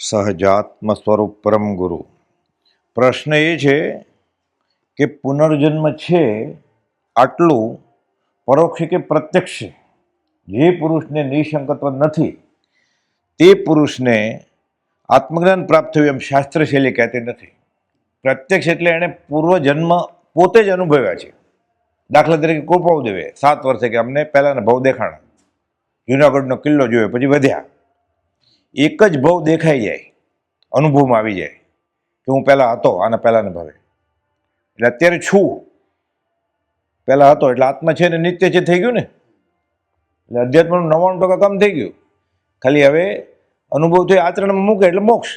સહજાત્મ સ્વરૂપ પરમ ગુરુ. પ્રશ્ન એ છે કે પુનર્જન્મ છે આટલું પરોક્ષ કે પ્રત્યક્ષ જે પુરુષને નિશંકત્વ નથી, તે પુરુષને આત્મજ્ઞાન પ્રાપ્ત થયું એમ શાસ્ત્રશૈલી કહેતી નથી. પ્રત્યક્ષ એટલે એણે પૂર્વજન્મ પોતે જ અનુભવ્યા છે. દાખલા તરીકે કૃપાઉદેવે સાત વર્ષે કે અમને પહેલાંના ભાવ દેખાણા, જુનાગઢનો કિલ્લો જોયો, પછી વધ્યા. એક જ ભાવ દેખાઈ જાય, અનુભવમાં આવી જાય કે હું પહેલાં હતો, આના પહેલાંના ભાવે એટલે અત્યારે છું. પહેલાં હતો એટલે આત્મા છે ને નિત્ય છે થઈ ગયું ને? એટલે અધ્યાત્મનું નવ્વાણું ટકા કામ થઈ ગયું. ખાલી હવે અનુભવ થઈ આચરણમાં મૂકે એટલે મોક્ષ.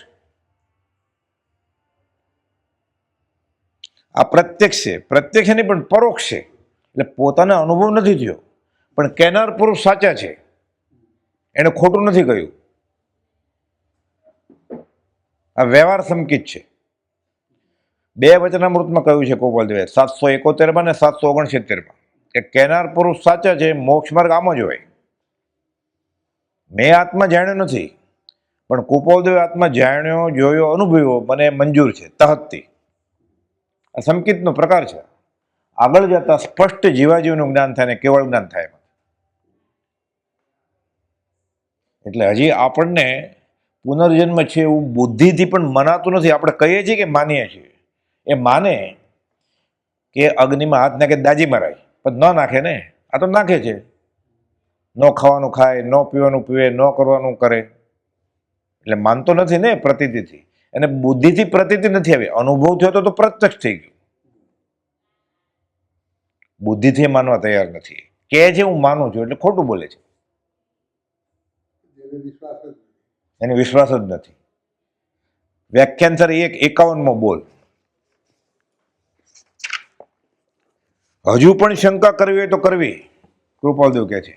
આ પ્રત્યક્ષ છે. પ્રત્યક્ષ નહીં, પણ પરોક્ષ છે. એટલે પોતાના અનુભવ નથી થયો. પણ કેનાર પુરુષ સાચા છે. એણે ખોટું નથી કહ્યું. આ વ્યવહાર સંકિત છે. બે વચનામૃતમાં કહ્યું છે ગોપાલદેવે સાતસો એકોતેરમાં ને સાતસો ઓગણસિત્તેરમાં. કે કેનાર પુરુષ સાચા છે, મોક્ષ માર્ગ આમ જ હોય. મેં આત્મા જાણ્યો નથી, પણ કુપોલદેવે આત્મા જાણ્યો, જોયો, અનુભવ્યો, મને મંજૂર છે તહતથી આ સંકિતનો પ્રકાર છે. આગળ જતા સ્પષ્ટ જીવાજીવનું જ્ઞાન થાય ને કેવળ જ્ઞાન થાય એટલે હજી આપણને પુનર્જન્મ છે એવું બુદ્ધિથી પણ મનાતું નથી. આપણે કહીએ છીએ કે માનીએ છીએ. એ માને કે અગ્નિમાં હાથ નાખે દાજી મરાય. પણ ન નાખે ને. આ તો નાખે છે. ન ખાવાનું ખાય, ન પીવાનું પીવે, ન કરવાનું કરે. એટલે માનતો નથી ને પ્રતીતિથી. અને બુદ્ધિથી પ્રતીતિ નથી આવી. અનુભવ થયો તો પ્રત્યક્ષ થઈ ગયું. બુદ્ધિથી માનવા તૈયાર નથી. કે છે હું માનું છું. એટલે ખોટું બોલે છે જેને વિશ્વાસ જ નથી. એને વિશ્વાસ જ નથી. વ્યાખ્યાન સર એક, એકાવનમાં બોલ. હજુ પણ શંકા કરવી હોય તો કરવી, કૃપાલદેવ કહે છે.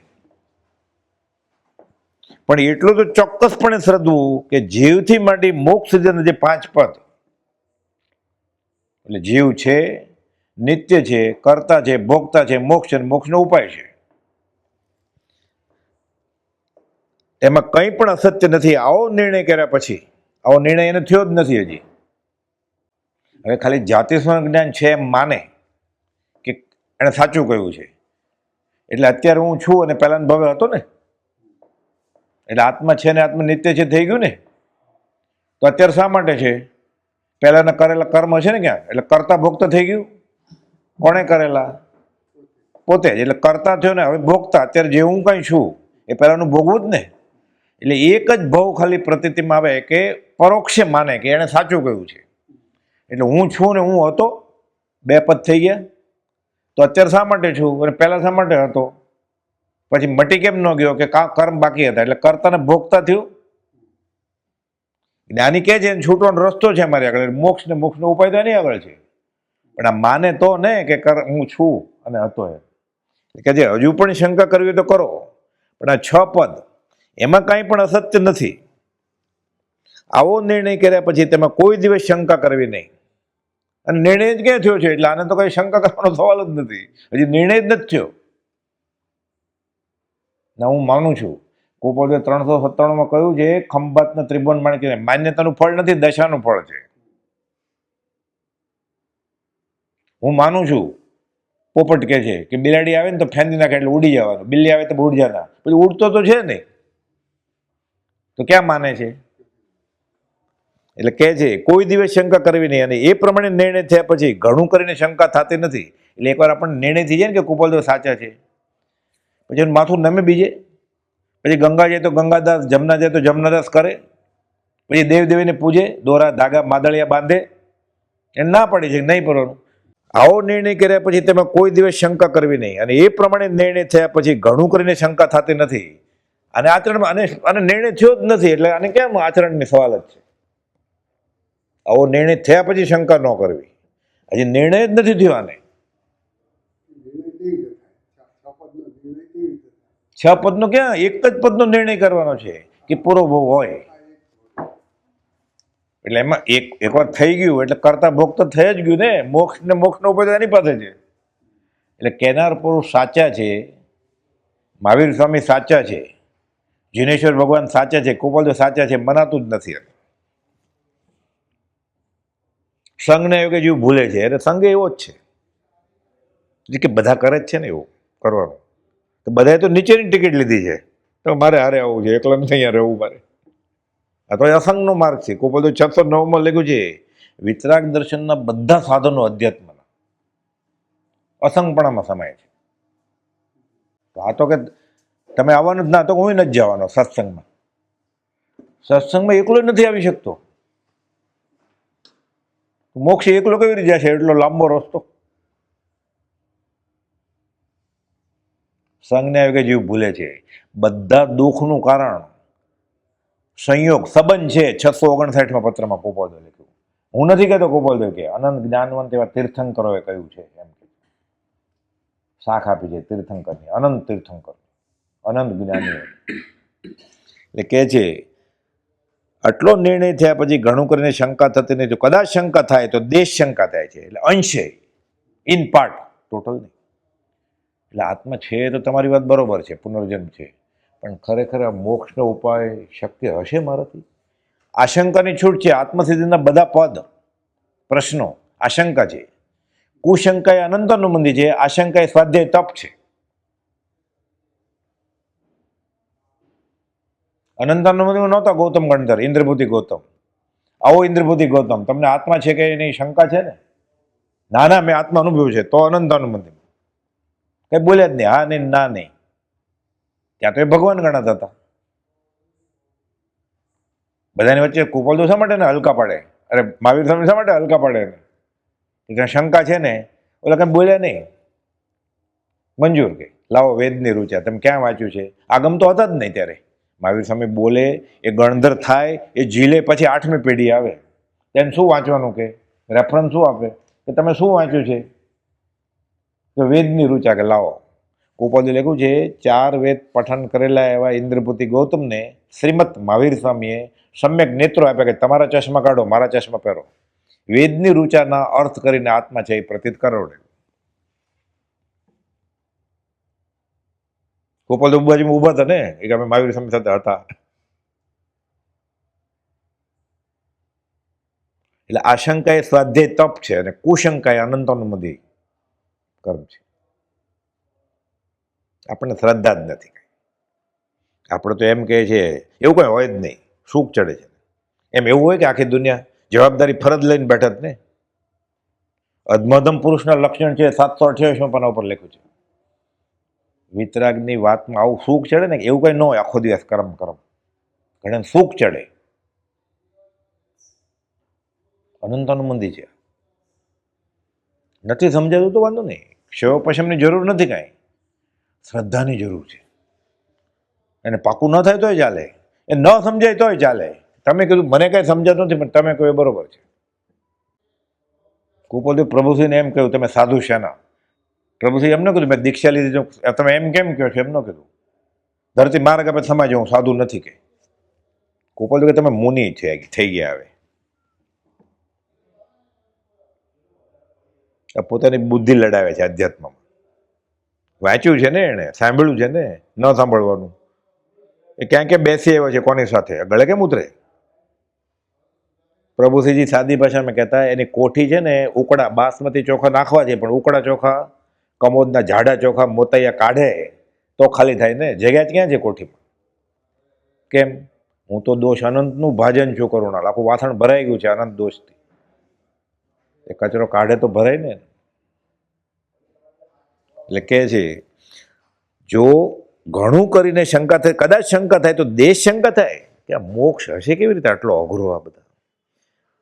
પણ એટલું તો ચોક્કસપણે શ્રદ્ધવું કે જીવથી માંડી મોક્ષ સુધીના જે પાંચ પદ, એટલે જીવ છે, નિત્ય છે, કર્તા છે, ભોગતા છે, મોક્ષ અને મોક્ષનો ઉપાય છે. એમાં કંઈ પણ અસત્ય નથી. આવો નિર્ણય કર્યા પછી, આવો નિર્ણય એને થયો જ નથી હજી. હવે ખાલી જાતિ જ્ઞાન છે એમ માને કે એણે સાચું કહ્યું છે. એટલે અત્યારે હું છું અને પહેલાના ભાવે હતો ને. એટલે આત્મા છે ને આત્મા નિત્ય છે થઈ ગયું ને. તો અત્યારે શા માટે છે? પહેલાંના કરેલા કર્મ છે ને ક્યાં? એટલે કરતા ભોગતા થઈ ગયું. કોણે કરેલા? પોતે જ. એટલે કરતા થયો ને, હવે ભોગતા. અત્યારે જે હું કંઈ છું, એ પહેલાંનું ભોગવું જ ને. એટલે એક જ ભાવ ખાલી પ્રતીતિમાં આવે કે પરોક્ષે માને કે એણે સાચું કહ્યું છે. એટલે હું છું ને હું હતો, બે પદ થઈ ગયા. તો અત્યારે શા માટે છું? અને પહેલાં શા માટે હતો? પછી મટી કેમ ન ગયો કે કા, કર્મ બાકી હતા? એટલે કરતાને ભોગતા થયું. જ્ઞાની કહે છે છૂટવાનો રસ્તો છે મારી આગળ. મોક્ષ ને મોક્ષનો ઉપાય તો એની આગળ છે. પણ આ માને તો ને કે કર, હું છું અને હતો એમ. કે જે હજુ પણ શંકા કરવી તો કરો. પણ આ છ પદ એમાં કાંઈ પણ અસત્ય નથી. આવો નિર્ણય કર્યા પછી તેમાં કોઈ દિવસ શંકા કરવી નહીં. અને નિર્ણય જ ક્યાં થયો છે? એટલે આને તો કઈ શંકા કરવાનો સવાલ જ નથી. હજી નિર્ણય જ નથી થયો. ના, હું માનું છું. કુપોદે ત્રણસો સત્તાણુંમાં કહ્યું છે, ખંભાતના ત્રિભુવન માણકીને માન્યતાનું ફળ નથી, દશાનું ફળ છે. હું માનું છું. પોપટ કહે છે કે બિલાડી આવે ને તો ફેંદી નાખે એટલે ઉડી જવાનું. બિલ્લી આવે તો ઉડી જવાના પછી ઉડતો તો છે નહીં. તો ક્યાં માને છે? એટલે કહે છે, કોઈ દિવસ શંકા કરવી નહીં. અને એ પ્રમાણે નિર્ણય થયા પછી ઘણું કરીને શંકા થતી નથી. એટલે એકવાર આપણને નિર્ણય થઈ જાય ને કે કુપલદેવ સાચા છે. પછી એનું માથું નમે બીજે. પછી ગંગા જાય તો ગંગાદાસ, જમના જાય તો જમનાદાસ કરે. પછી દેવદેવીને પૂજે, દોરા, ધાગા, માદળિયા બાંધે. એને ના પડે છે, નહીં પરવાનું આવો નિર્ણય કર્યા પછી તેમાં કોઈ દિવસ શંકા કરવી નહીં. અને એ પ્રમાણે નિર્ણય થયા પછી ઘણું કરીને શંકા થતી નથી. અને આચરણમાં અને અને નિર્ણય થયો જ નથી, એટલે આને કેમ આચરણની સવાલ જ છે? આવો નિર્ણય થયા પછી શંકા ન કરવી. હજી નિર્ણય જ નથી થયો આને. છ- પદનો ક્યાં? એક જ પદનો નિર્ણય કરવાનો છે કે પૂરો ભોગ હોય. એટલે એમાં એક એકવાર થઈ ગયું, એટલે કરતા ભોગ તો થઈ જ ગયું ને. મોક્ષ ને મોક્ષનો ઉપાય તો એની પાસે છે. એટલે કેનાર પુરુષ સાચા છે, મહાવીર સ્વામી સાચા છે. જીનેશ્વર ભગવાન સાચા છે કુપલદેવ સાચા છે, મનાતું જ નથી સંઘને એવું કે જીવ ભૂલે છે, એટલે સંઘ એવો જ છે. કે બધા કરે જ છે ને એવું કરવાનું. તો બધાએ તો નીચેની ટિકિટ લીધી છે. તો મારે હારે આવવું છે એકલા નથી અહીંયા રહેવું મારે. આ તો અસંગનો માર્ગ છે. કોપલ તો છસો નવમાં લખ્યું છે, વિતરાગ દર્શનના બધા સાધનો અધ્યાત્મના. અસંગપણામાં સમાય છે. તો આ તો કે તમે આવવાનું જ ના તો હું નથી જવાનો સત્સંગમાં. સત્સંગમાં એકલો નથી આવી શકતો. મોક્ષ એકલો કેવી રીતે જશે? એટલો લાંબો રસ્તો. સંઘને આવે કે જીવ ભૂલે છે. બધા દુઃખનું કારણ સંયોગ, સંબંધ છે. છસો ઓગણસાઠમાં પત્રમાં ગોપાલદેવ લખ્યું. હું નથી કહેતો ગોપાલદેવ કે અનંત જ્ઞાનવંત એવા તીર્થંકરોએ કહ્યું છે એમ કે શાખ આપી છે તીર્થંકરની, અનંત તીર્થંકર. અનંત જ્ઞાની એટલે કે છે, આટલો નિર્ણય થયા પછી ઘણું કરીને શંકા થતી નથી કદાચ શંકા થાય તો દેશ શંકા થાય છે. એટલે અંશે ઇન પાર્ટ. ટોટલ નહીં. એટલે આત્મા છે તો તમારી વાત બરોબર છે, પુનર્જન્મ છે. પણ ખરેખર આ મોક્ષનો ઉપાય શક્ય હશે મારાથી? આશંકાની છૂટ છે. આત્મસિદ્ધિના બધા પદ, પ્રશ્નો, આશંકા છે. કુશંકા એ અનંતનું મંદિર છે. આશંકા એ સ્વાધ્યાય તપ છે. અનંતાનું મંદિર નહોતા ગૌતમ ગણધર ઇન્દ્રભૂતિ ગૌતમ. આવો ઇન્દ્રભૂતિ ગૌતમ. તમને આત્મા છે કે એની શંકા છે ને? ના ના, મેં આત્મા અનુભવ્યું છે. તો અનંતાનું મંદિર કઈ બોલ્યા જ નહીં. હા, નહીં, ના, નહીં. ત્યાં તો એ ભગવાન ગણાતા હતા. બધાની વચ્ચે કુપલ તો શા માટે ને હલકા પાડે? અરે, મહાવીર સ્વામી શા માટે હલકા પાડે ને? ત્યાં શંકા છે ને? ઓલા કંઈ બોલ્યા નહીં? મંજૂર કે? લાવો વેદની રૂચા. તમે ક્યાં વાંચ્યું છે? આગમ તો હતા જ નહીં ત્યારે. મહાવીર સ્વામી બોલે, એ ગણધર થાય, એ ઝીલે પછી આઠમી પેઢી આવે. તેને શું વાંચવાનું કે? રેફરન્સ શું આપે? કે તમે શું વાંચ્યું છે? તો વેદની રૂચા કે લાવો. કુપોદે લખ્યું છે, ચાર વેદ પઠન કરેલા એવા ઇન્દ્રપુતિ ગૌતમને શ્રીમદ મહાવીર સ્વામીએ સમ્યક નેત્રો આપ્યા કે તમારા ચશ્મા કાઢો, મારા ચશ્મા પહેરો. વેદની રૂચાના અર્થ કરીને આત્મા છે એ પ્રતીત કરોડે. ગોપાલ તો બાજુમાં ઊભા હતા ને, એ કે અમે મહાવીર સ્વામી સાથે હતા. એટલે આશંકા એ સ્વાધ્યાય તપ છે અને કુશંકા એ અનંતાનુમતિ કર્મ છે. આપણને શ્રદ્ધા જ નથી આપણે તો એમ કહે છે, એવું કંઈ હોય જ નહીં, સુખ ચડે છે. એમ એવું હોય કે આખી દુનિયા જવાબદારી ફરજ લઈને બેઠા જ ને. અધમધમ પુરુષના લક્ષણ છે સાતસો અઠ્યાવીસમાં પાના ઉપર લખ્યું છે. વિતરાગની વાતમાં આવું સુખ ચડે ને એવું કંઈ ન હોય, આખો દિવસ કરમ કરમ. ઘણા સુખ ચડે. અનંતાનું મંદિર છે. નથી સમજાતું તો વાંધો નહીં. સેવા પશમની જરૂર નથી કાંઈ. શ્રદ્ધાની જરૂર છે. એને પાકું ન થાય તોય ચાલે. એ ન સમજાય તોય ચાલે. તમે કીધું, મને કાંઈ સમજાતું નથી, પણ તમે કહ્યું બરોબર છે. કુપોદેવ પ્રભુસિંહને એમ કહ્યું, તમે સાધુ શેના. પ્રભુસિંહ એમ ન કીધું, મેં દીક્ષા લીધી છું. તમે એમ કેમ કહો છો? એમ ન કીધું. ધરતી માર્ગ આપણે સમાજ હું સાધુ નથી કે. કુપોદેવ કે તમે મુનિ થઈ ગયા હવે. પોતાની બુદ્ધિ લડાવે છે અધ્યાત્મમાં વાંચ્યું છે ને એણે, સાંભળ્યું છે ને? ન સાંભળવાનું. એ ક્યાં ક્યાં બેસી આવ્યો છે, કોની સાથે? ગળે કેમ ઉતરે? પ્રભુસિંહજી સાદી ભાષામાં કહેતા, એની કોઠી છે ને ઉકડા બાસમતી ચોખા નાખવા છે, પણ ઉકડા ચોખા કમોદના જાડા ચોખા મોતૈયા કાઢે તો ખાલી થાય ને? જગ્યા ક્યાં છે કોઠીમાં? કેમ? હું તો દોષ અનંતનું ભાજન છું કરુણા આખું વાસણ ભરાઈ ગયું છે અનંત દોષથી. એ કચરો કાઢે તો ભરાય ને? એટલે કહે છે, જો ઘણું કરીને શંકા થાય, કદાચ શંકા થાય તો દેશ શંકા થાય. કે આ મોક્ષ હશે કેવી રીતે આટલો અઘરો આ બધા?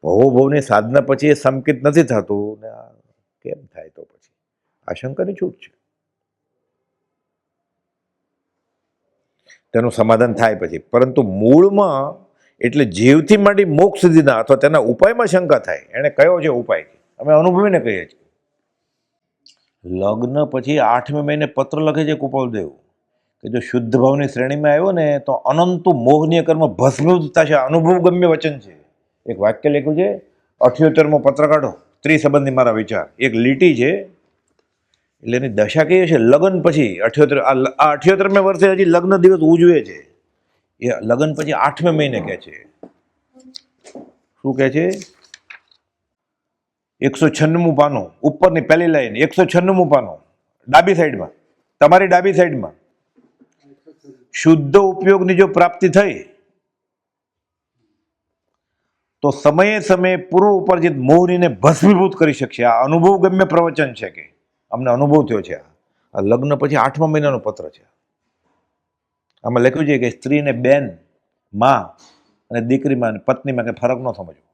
ભવો ભવની સાધના પછી એ સંકિત નથી થતું. ને આ કેમ થાય તો પછી આ શંકાની છૂટ છે. તેનું સમાધાન થાય પછી. પરંતુ મૂળમાં એટલે જીવથી માંડી મોક્ષ સુધીના અથવા તેના ઉપાયમાં શંકા થાય. એણે કયો છે ઉપાય? અમે અનુભવીને કહીએ છીએ. લગ્ન પછી આઠમી મહિને પત્ર લખે છે કુપાલદેવ. કે જો શુદ્ધ ભાવની શ્રેણીમાં આવ્યો ને, તો અનંતુ મોહનીય કર્મ ભસ્મીભૂત થશે. અનુભવ ગમ્ય વચન છે. એક વાક્ય લખ્યું છે, અઠ્યોતેરમો પત્ર કાઢો. ત્રિસંબંધી મારા વિચાર. એક લીટી છે એટલે એની દશા કેવી છે લગ્ન પછી અઠ્યોતેર, આ અઠ્યોતેરમે વર્ષે હજી લગ્ન દિવસ ઉજવે છે. એ લગ્ન પછી આઠમે મહિને કહે છે. શું કહે છે? એકસો છન્નુમું પાનું, ઉપરની પહેલી લાઈન, એકસો છન્નુમું પાનું, ડાબી સાઈડમાં, તમારી ડાબી સાઈડમાં. શુદ્ધ ઉપયોગની જો પ્રાપ્તિ થઈ, તો સમયે સમયે પૂર્વ ઉપાર્જિત મોહરીને ભસ્મીભૂત કરી શકશે. આ અનુભવ ગમ્ય પ્રવચન છે કે અમને અનુભવ થયો છે આ. લગ્ન પછી આઠમા મહિનાનો પત્ર છે. આમાં લખ્યું છે કે સ્ત્રીને બેન, માં અને દીકરીમાં અને પત્નીમાં કંઈ ફરક ન સમજવો.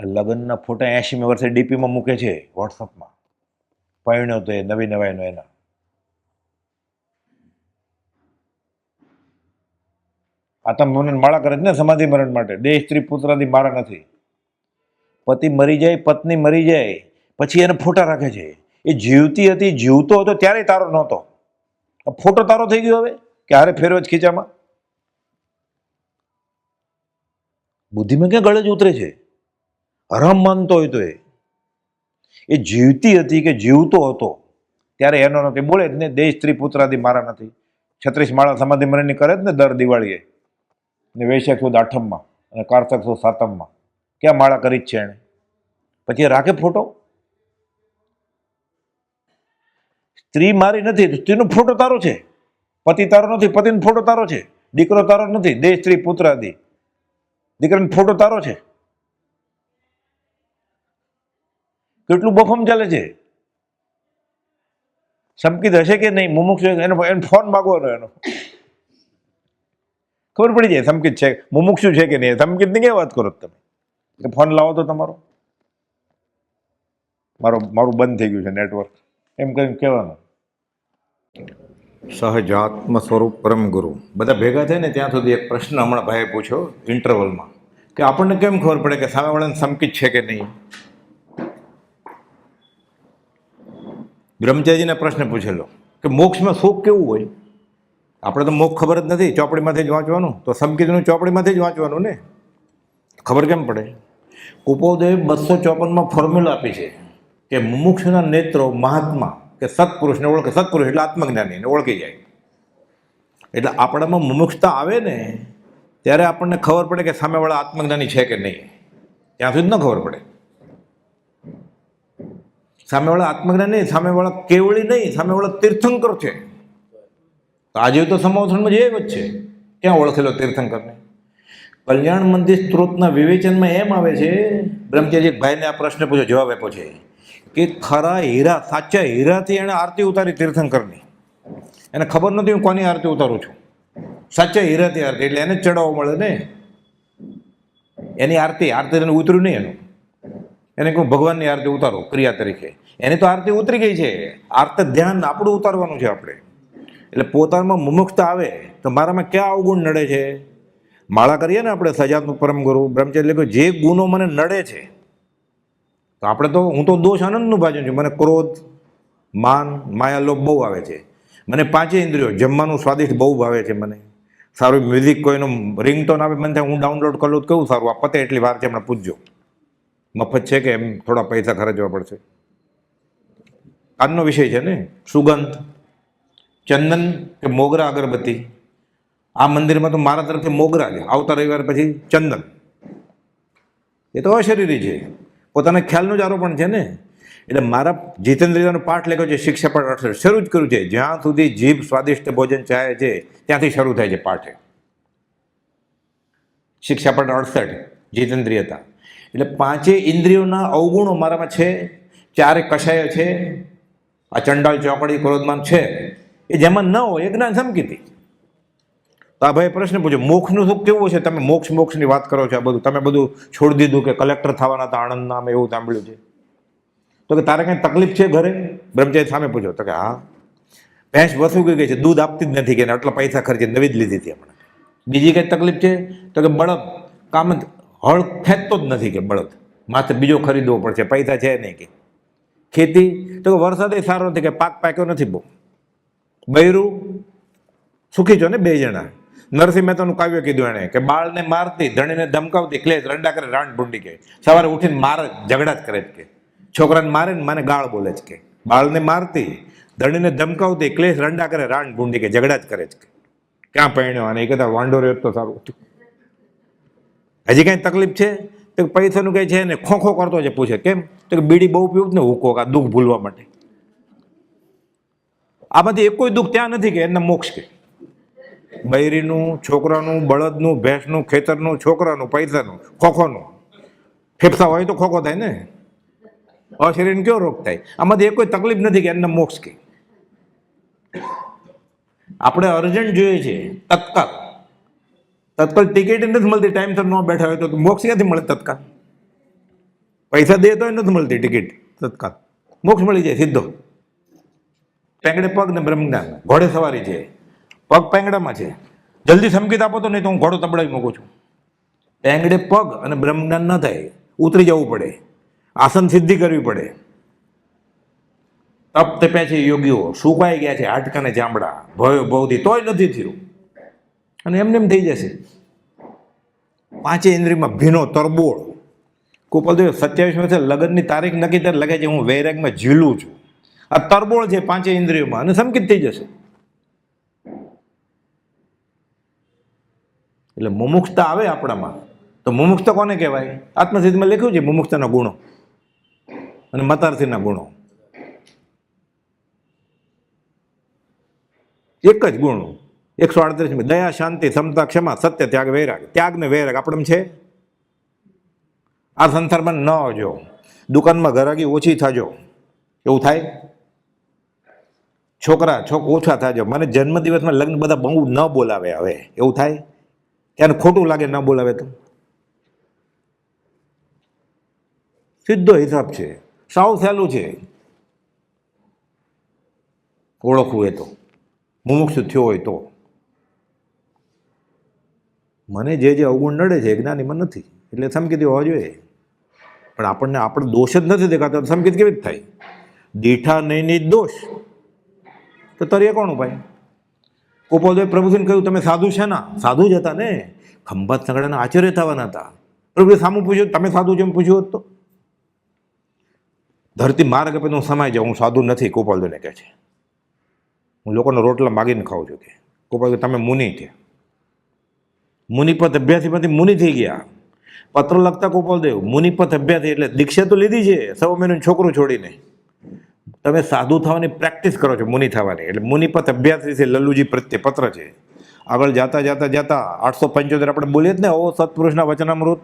લગ્નના ફોટા એંશીમી વર્ષે ડીપીમાં મૂકે છે વોટ્સઅપમાં. પરણ્યો તો એ નવી નવાઈનો એના. આતમ મૌનને માળા કરે છે ને સમાધિ મરણ માટે. દેહ સ્ત્રી પુત્રાથી મારા નથી. પતિ મરી જાય, પત્ની મરી જાય, પછી એને ફોટા રાખે છે. એ જીવતી હતી, જીવતો હતો ત્યારે તારો નહોતો. ફોટો તારો થઈ ગયો હવે, કે હારે ફેરવો જ ખીચામાં? બુદ્ધિમાં ક્યાં ગળે જ ઉતરે છે? હરામ માનતો હોય તો એ. એ જીવતી હતી કે જીવતો હતો, ત્યારે એનો નથી બોલે જ ને દેશ સ્ત્રી પુત્રાદી મારા નથી. છત્રીસ માળા સમાધિ મરણની કરે જ ને દર દિવાળીએ. ને વૈશાખ સુદ આઠમમાં, અને કારતક સુદ સાતમમાં. ક્યાં માળા કરી જ છે એણે? પછી રાખે ફોટો? સ્ત્રી મારી નથી સ્ત્રીનો ફોટો તારો છે. પતિ તારો નથી, પતિનો ફોટો તારો છે. દીકરો તારો નથી, દેહ, સ્ત્રી, પુત્ર, આદિ. દીકરાનો ફોટો તારો છે. કેટલું બફમ ચાલે છે? શમકીત હશે કે નહીં? મુમુક્ષ એનો એનો ફોન માગવાનો એનો. ખબર પડી જાય સંકિત છે, મુમુક્ષુ છે કે નહીં? સંકિતની ક્યાં વાત કરો તમે? કે ફોન લાવો તો તમારો. મારો, મારું બંધ થઈ ગયું છે નેટવર્ક. એમ કરીને કહેવાનું. સહજાત્મ સ્વરૂપ પરમ ગુરુ. બધા ભેગા થાય ને ત્યાં સુધી એક પ્રશ્ન હમણાં ભાઈએ પૂછ્યો ઇન્ટરવલમાં કે આપણને કેમ ખબર પડે કે સામેવાળાને સંકિત છે કે નહીં? બ્રહ્મચારીજીને પ્રશ્ન પૂછેલો કે મોક્ષમાં સુખ કેવું હોય? આપણે તો મોક્ષ ખબર જ નથી, ચોપડીમાંથી જ વાંચવાનું. તો સંકિતનું ચોપડીમાંથી જ વાંચવાનું ને? ખબર કેમ પડે? કુપોદેવ બસો ચોપનમાં ફોર્મ્યુલા આપી છે કે મુમુક્ષના નેત્રો મહાત્મા કે સત્પુરુષને ઓળખે, સત્પુરુષ એટલે આત્મજ્ઞાનીને ઓળખી જાય. એટલે આપણામાં મુમુક્ષતા આવે ને, ત્યારે આપણને ખબર પડે કે સામેવાળા આત્મજ્ઞાની છે કે નહીં. ત્યાં સુધી ન ખબર પડે. સામેવાળા આત્મજ્ઞાની સામેવાળા કેવળી નહીં, સામેવાળા તીર્થંકર છે. તો આજે તો સમાવથણમાં જે જ છે. ક્યાં ઓળખેલો તીર્થંકરને? કલ્યાણ મંદિર સ્ત્રોતના વિવેચનમાં એમ આવે છે બ્રહ્મચારી ભાઈને આ પ્રશ્ન પૂછ્યો, જવાબ આપ્યો છે. કે ખરા હીરા, સાચા હીરાથી એણે આરતી ઉતારી તીર્થંકરની. એને ખબર નથી હું કોની આરતી ઉતારું છું. સાચા હીરાથી આરતી, એટલે એને ચડાવવા મળે ને. એની આરતી આરતી એને ઉતર્યું નહીં એનું. એને કહું ભગવાનની આરતી ઉતારો, ક્રિયા તરીકે. એની તો આરતી ઉતરી ગઈ છે. આર્ત ધ્યાન આપણું ઉતારવાનું છે આપણે. એટલે પોતામાં મુમુક્ષતા આવે, તો મારામાં ક્યાં અવગુણ નડે છે? માળા કરીએ ને આપણે સજાતનું પરમ ગુરુ, બ્રહ્મચર્ય જે ગુનો મને નડે છે તો આપણે તો, હું તો દોષ આનંદનું ભાજન છું. મને ક્રોધ, માન માયાલોભ બહુ આવે છે. મને પાંચે ઇન્દ્રિયો, જમવાનું સ્વાદિષ્ટ બહુ ભાવે છે મને. સારું મ્યુઝિક કોઈનું રિંગટોન આવે મને થાય હું ડાઉનલોડ કરું તો કેવું સારું? આ પતે એટલી વાર છે હમણાં પૂછજો. મફત છે કે એમ થોડા પૈસા ખર્ચવા પડશે? આજનો વિષય છે ને, સુગંધ, ચંદન કે મોગરા અગરબત્તી? આ મંદિરમાં તો મારા તરફથી મોગરા છે. આવતા રવિવાર પછી ચંદન. એ તો અશરીરી છે. પોતાના ખ્યાલનો જ આરોપણ છે ને? એટલે મારા જીતેન્દ્રિયાનો પાઠ લખ્યો છે, શિક્ષા પાઠ અડસઠ શરૂ જ કર્યું છે. જ્યાં સુધી જીભ સ્વાદિષ્ટ ભોજન ચાહે છે, ત્યાંથી શરૂ થાય છે પાઠે. શિક્ષા પાઠ અડસઠ જીતેન્દ્રિયતા એટલે પાંચે ઇન્દ્રિયોના અવગુણો મારામાં છે, ચારે કષાય છે, આ ચંડાલ ચોકડી ક્રોધમાન છે. એ જેમાં ન હોય, એ જ્ઞાન સમકીતી. તો આ ભાઈ પ્રશ્ન પૂછ્યો, મોક્ષનું સુખ કેવું છે? તમે મોક્ષ મોક્ષની વાત કરો છો આ બધું. તમે બધું છોડી દીધું કે કલેક્ટર થવાના હતા આણંદના અમે એવું સાંભળ્યું છે. તો કે તારે કંઈ તકલીફ છે ઘરે? બ્રહ્મચારી સામે પૂછ્યો. તો કે હા. ભેંસ વસુ ગઈ છે? દૂધ આપતી જ નથી કે આટલા પૈસા ખર્ચી નવી જ લીધી હતી હમણાં. બીજી કંઈ તકલીફ છે? તો કે બળદ, કામ હળ ખેંચતો જ નથી કે બળદ. માથે બીજો ખરીદવો પડશે, પૈસા છે નહીં કે. ખેતી, તો કે વરસાદ સારો નથી કે પાક પાક્યો નથી બહુ. બૈરું સુખી છો ને બે જણા? નરસિંહ મહેતાનું કાવ્ય કીધું એણે કે બાળને મારતી, ધણીને ધમકાવતી, ક્લેશ, રંડા કરે રાણ ભૂંડી કે સવારે ઉઠીને માર ઝઘડા જ કરે જ કે છોકરાને મારે ને મને ગાળ બોલે જ કે બાળને મારતી, ધણીને ધમકાવતી, ક્લેશ, રંડા કરે રાણ ભૂંડી કે ઝઘડા જ કરે જ કે ક્યાં પહેણ્યો અને એ કહેતા વાંડો રહ્યો તો સારું હતું. હજી કાંઈ તકલીફ છે? તો પૈસાનું કંઈ છે ને ખોખો કરતો છે, પૂછે, કેમ? તો કે બીડી બહુ પીવું ને હુકો કા દુઃખ ભૂલવા માટે. આમાંથી એક કોઈ દુઃખ ત્યાં નથી કે એમને મોક્ષ કે બૈરીનું છોકરાનું, બળદનું, ભેંસનું, ખેતરનું, છોકરાનું, પૈસાનું, ખોખોનું. ફેફસા હોય તો ખોખો થાય ને? અશરીરને કયો રોગ થાય? આમાંથી એ કોઈ તકલીફ નથી કે એમને મોક્ષ કે. આપણે અર્જન્ટ જોઈએ છે, તત્કાલ. તત્કાલ ટિકિટ નથી મળતી ટાઈમસર ન બેઠા હોય તો મોક્ષ ક્યાંથી મળે તત્કાલ? પૈસા દે તો નથી મળતી ટિકિટ, તત્કાલ. મોક્ષ મળી જાય સીધો. પેંગડે પગ ને બ્રહ્મજ્ઞાન, ઘોડે સવારી છે. પગ પેંગડામાં છે. જલ્દી સંકેત આપો તો નહીં તો હું ઘોડો તબડાવી મૂકું છું. પેંગડે પગ અને બ્રહ્મજ્ઞાન ન થાય, ઉતરી જવું પડે. આસન સિદ્ધિ કરવી પડે. તપ તપ્યા છે યોગીઓ સુકાઈ ગયા છે હાટકાને ચામડા ભયો ભવથી તોય નથી થયું. અને એમને એમ થઈ જશે. પાંચે ઇન્દ્રિયમાં ભીનો તરબોળ. કુપલદેવ સત્યાવીસમાં છે, લગ્નની તારીખ નક્કી ત્યારે લગે છે, હું વૈરાગમાં ઝીલું છું. આ તરબોળ છે પાંચે ઇન્દ્રિયોમાં અને સંકિત થઈ જશે. એટલે મુમુક્ષતા આવે આપણામાં. તો મુમુક્ષતા કોને કહેવાય? આત્મસિદ્ધમાં લખ્યું છે મુમુક્ષતાના ગુણો અને મતાર્થીના ગુણો. એક જ ગુણ. એકસો આડત્રીસ દયા, શાંતિ, સમતા, ક્ષમા, સત્ય, ત્યાગ, વૈરાગ. ત્યાગ ને વૈરાગ આપણે છે? આ સંસારમાં ન આવજો. દુકાનમાં ઘરાકી ઓછી થાજો. એવું થાય? છોકરા, છોક ઓછા થાજો. મને જન્મદિવસમાં લગ્ન બધા બહુ ન બોલાવે હવે. એવું થાય? ત્યારે ખોટું લાગે ન બોલાવે તો? સીધો હિસાબ છે. સાવ સહેલું છે. ઓળખવું એ તો. મુમુક્ષુ થયો હોય તો. મને જે જે અવગુણ નડે છે જ્ઞાનીમાં નથી. એટલે સમકીતી હોવા જોઈએ. પણ આપણને આપણે દોષ જ નથી દેખાતા સમકીત કેવી રીતે થાય? દીઠા નહીં દોષ. તો તરીએ કોણ ભાઈ ગોપાલદેવ પ્રભુસિંહ કહ્યું, તમે સાધુ છે ના સાધુ જ હતા ને. ખંભાત સંગડાના આચાર્ય થવાના હતા. પ્રભુએ સામું પૂછ્યું, તમે સાધુ જેમ પૂછ્યું હતું ધરતી માર્ગ તો હું સમાઈ જાઉં હું સાધુ નથી, ગોપાલદેવને કહે છે. હું લોકોના રોટલા માગીને ખાઉં છું, કે. ગોપાલ તમે મુનિ છે મુનિપત અભ્યાસીમાંથી મુનિ થઈ ગયા. પત્ર લખતા ગોપાલદેવ મુનિપત અભ્યાસી એટલે દીક્ષા તો લીધી છે. સૌ મહિનું છોકરું છોડીને. તમે સાધુ થવાની પ્રેક્ટિસ કરો છો મુનિ થવાની. એટલે મુનિપત અભ્યાસ છે લલ્લુજી પ્રત્યે પત્ર છે. આગળ જાતા જાતા જાતા આઠસો પંચોતેર આપણે બોલીએ જ ને, ઓ સત્પુરુષના વચનામૃત.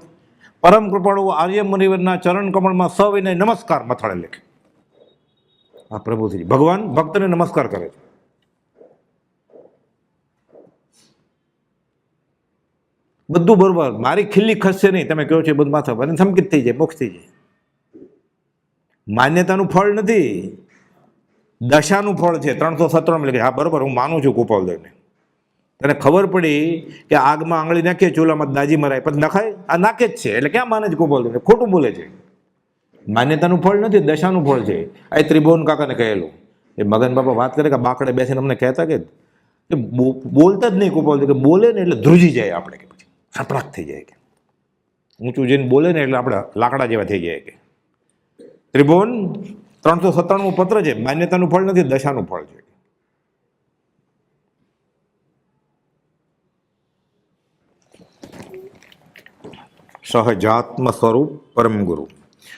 પરમ કૃપાળુ આર્ય મુનિવરના ચરણ કમળમાં સવિનય નમસ્કાર મથાળે લેખે. આ પ્રભુજી ભગવાન ભક્તને નમસ્કાર કરે છે. બધું બરોબર. મારી ખીલ્લી ખસશે નહીં. તમે કહો છો બધું માથા પર સંકિત થઈ જાય, મોક્ષ થઈ જાય. માન્યતાનું ફળ નથી. દશાનું ફળ છે, ત્રણસો સત્તરમાં લખે હા, બરાબર, હું માનું છું ગોપાલદેવને. તને ખબર પડી કે આગમાં આંગળી નાખીએ, ચૂલામાં દાજી મરાય પણ નખાય? આ નાખે જ છે, એટલે ક્યાં માને છે ગોપાલદેવને? ખોટું બોલે છે. માન્યતાનું ફળ નથી, દશાનું ફળ છે. આ ત્રિભુવન કાકાને કહેલું. એ મગન બાપા વાત કરે કે બાકડે બેસીને અમને કહેતા કે બોલતા જ નહીં ગોપાલદેવ, કે બોલે ને એટલે ધ્રુજી જાય આપણે કે પછી. સપડાક થઈ જાય કે. ઊંચું જઈને બોલે ને એટલે આપણે લાકડા જેવા થઈ જાય કે. ત્રિભુવન ત્રણસો સત્તાણું પત્ર છે. માન્યતાનું ફળ નથી દશાનું ફળ છે. સહજાત્મ સ્વરૂપ પરમ ગુરુ